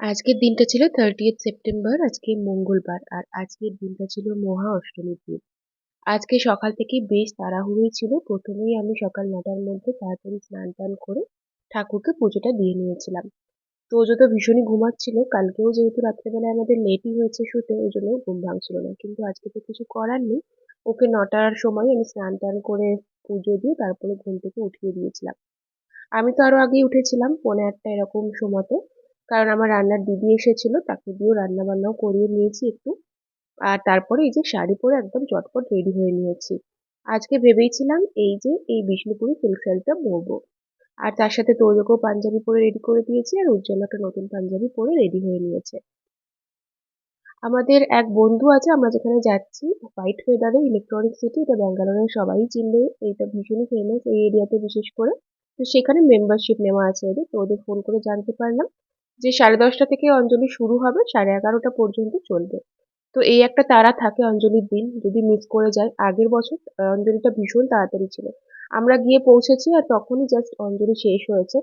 আজকের দিনটা ছিল থার্টিয়েথ সেপ্টেম্বর আজকে মঙ্গলবার, আর আজকের দিনটা ছিল মহা অষ্টমীর দিন। আজকে সকাল থেকে বেশ তাড়াহুড়োই ছিল। প্রথমেই আমি সকাল নটার মধ্যে তাড়াতাড়ি স্নান টান করে ঠাকুরকে পুজোটা দিয়ে নিয়েছিলাম। তো ও তো ভীষণই ঘুমাচ্ছিল, কালকেও যেহেতু রাত্রেবেলায় আমাদের লেটই হয়েছে শুতে, ওই জন্য ঘুম ভাঙছিল না। কিন্তু আজকে তো কিছু করার নেই। ওকে নটার সময় আমি স্নান টান করে পুজো দিয়ে তারপরে ঘুম থেকে উঠিয়ে দিয়েছিলাম। আমি তো আরও আগেই উঠেছিলাম, পৌনে আটটা এরকম সময়তে। কারণ আমার রান্নার দিদি এসেছিল, তাকে দিয়েও রান্না বান্নাও করিয়ে নিয়েছি একটু। আর তারপরে এই যে শাড়ি পরে একদম চটপট রেডি হয়ে নিয়েছি। আজকে ভেবেইছিলাম এই যে এই বিষ্ণুপুরি সিল্ক শাড়িটা পরবো আর তার সাথে তৈরকেও পাঞ্জাবি পরে রেডি করে দিয়েছি আর উজ্জ্বল একটা নতুন পাঞ্জাবি পরে রেডি হয়ে নিয়েছে। আমাদের এক বন্ধু আছে, আমরা যেখানে যাচ্ছি হোয়াইট ওয়েদারে ইলেকট্রনিক সিটি এটা ব্যাঙ্গালোরের সবাই চিনবে, এইটা ভীষণই ফেমাস এই এরিয়াতে বিশেষ করে। তো সেখানে মেম্বারশিপ নেওয়া আছে ওদের, তো ওদের ফোন করে জানতে পারলাম। যে সাড়ে দশটা থেকে অঞ্জলি শুরু হবে, সাড়ে এগারোটা পর্যন্ত চলবে। তো এই একটা তাড়া থাকে অঞ্জলির দিন, যদি মিস করে যায়। আগের বছর অঞ্জলিটা ভীষণ তাড়াতাড়ি ছিল। আমরা গিয়ে পৌঁছেছি আর তখনই জাস্ট অঞ্জলি শেষ হয়েছে।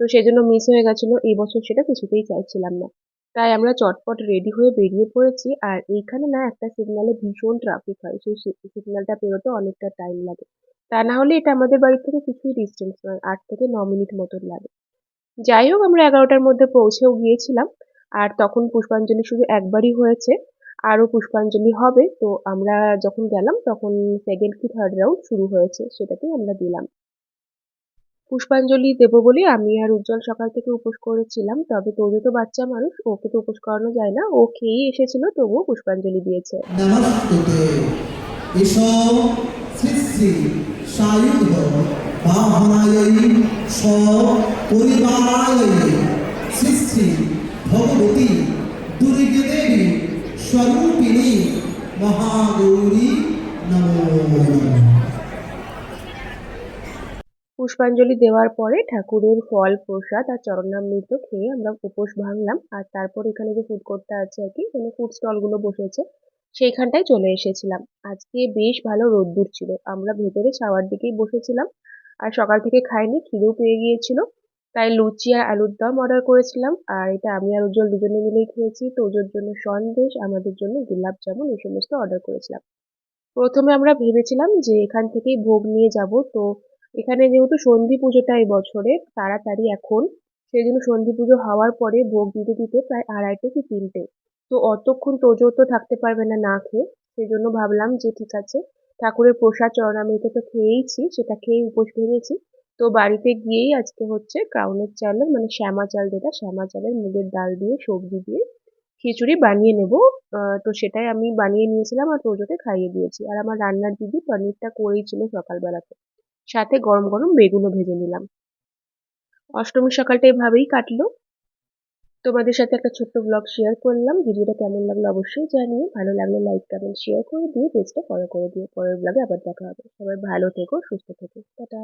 তো সেজন্য মিস হয়ে গেছিল। এই বছর সেটা কিছুতেই চাইছিলাম না। তাই আমরা চটপট রেডি হয়ে বেরিয়ে পড়েছি। আর এইখানে না একটা সিগনালে ভীষণ ট্রাফিক হয়। সেই সিগন্যালটা পেরোতে অনেকটা টাইম লাগে। তা না হলে এটা আমাদের বাড়ি থেকে কিছুই ডিস্টেন্স নয়। আট থেকে ন মিনিট মতন লাগে। যাই হোক আমরা এগারোটার মধ্যে পৌঁছেও গিয়েছিলাম, আর তখন পুষ্পাঞ্জলি শুধু একবারই হয়েছে, আরও পুষ্পাঞ্জলি হবে, তো আমরা যখন গেলাম তখন সেকেন্ড কি থার্ড রাউন্ড শুরু হয়েছে সেটাতেই আমরা দিলাম। পুষ্পাঞ্জলি দেবো বলে আমি আর উজ্জ্বল সকাল থেকে উপোস করেছিলাম, তবে তোজো তো বাচ্চা মানুষ, ওকে তো উপোস করানো যায় না, ও খেয়েই এসেছিল, তবুও পুষ্পাঞ্জলি দিয়েছে। শ্রী শ্রী পুষ্পাঞ্জলি দেওয়ার পরে ঠাকুরের ফল, প্রসাদ আর চরণামৃত খেয়ে আমরা উপোস ভাঙলাম। আর তারপর এখানে যে ফুড কোর্টটা আছে আর কি মানে ফুড স্টলগুলো বসেছে, সেইখানটায় চলে এসেছিলাম। আজকে বেশ ভালো রোদ্দুর ছিল। আমরা ভেতরে ছাওয়ার দিকেই বসেছিলাম। আর সকাল থেকে খাইনি, খিদেও পেয়ে গিয়েছিল। তাই লুচি আর আলুর দম অর্ডার করেছিলাম। আর এটা আমি আর উজ্জ্বল দুজনে মিলেই খেয়েছি। তোজোর জন্য সন্দেশ, আমাদের জন্য গোলাপ জামুন এই সমস্ত অর্ডার করেছিলাম। প্রথমে আমরা ভেবেছিলাম যে এখান থেকেই ভোগ নিয়ে যাব। তো এখানে যেহেতু সন্ধি পুজোটা এই বছরে, তাড়াতাড়ি এখন। সেই জন্য সন্ধি পুজো হওয়ার পরে ভোগ দিতে দিতে প্রায় আড়াইটে কি তিনটে। তো অতক্ষণ তোজো তো থাকতে পারবে না না খেয়ে। সেই জন্য ভাবলাম যে ঠিক আছে ঠাকুরের প্রসাদ চরণামৃত তো খেয়েইছি, সেটা খেয়েই উপোস ভেঙেছি তো বাড়িতে গিয়েই আজকে হচ্ছে ক্রাউনের চালের মানে শ্যামা চাল যেটা, শ্যামা চালের মুগের ডাল দিয়ে, সবজি দিয়ে খিচুড়ি বানিয়ে নেব। তো সেটাই আমি বানিয়ে নিয়েছিলাম আর তোজোকে খাইয়ে দিয়েছি। আর আমার রান্নার দিদি পনিরটা করেই ছিল সকালবেলাতে। সাথে গরম গরম বেগুনও ভেজে নিলাম। অষ্টমীর সকালটা এভাবেই কাটলো। তোমাদের সাথে একটা ছোট্ট ব্লগ শেয়ার করলাম। ভিডিওটা কেমন লাগল অবশ্যই জানিও। ভালো লাগলে লাইক কমেন্ট শেয়ার করে দিয়ে পেজটা ফলো করে দিও। পরের ব্লগে আবার দেখা হবে। সবাই ভালো থেকো, সুস্থ থেকো। টাটা।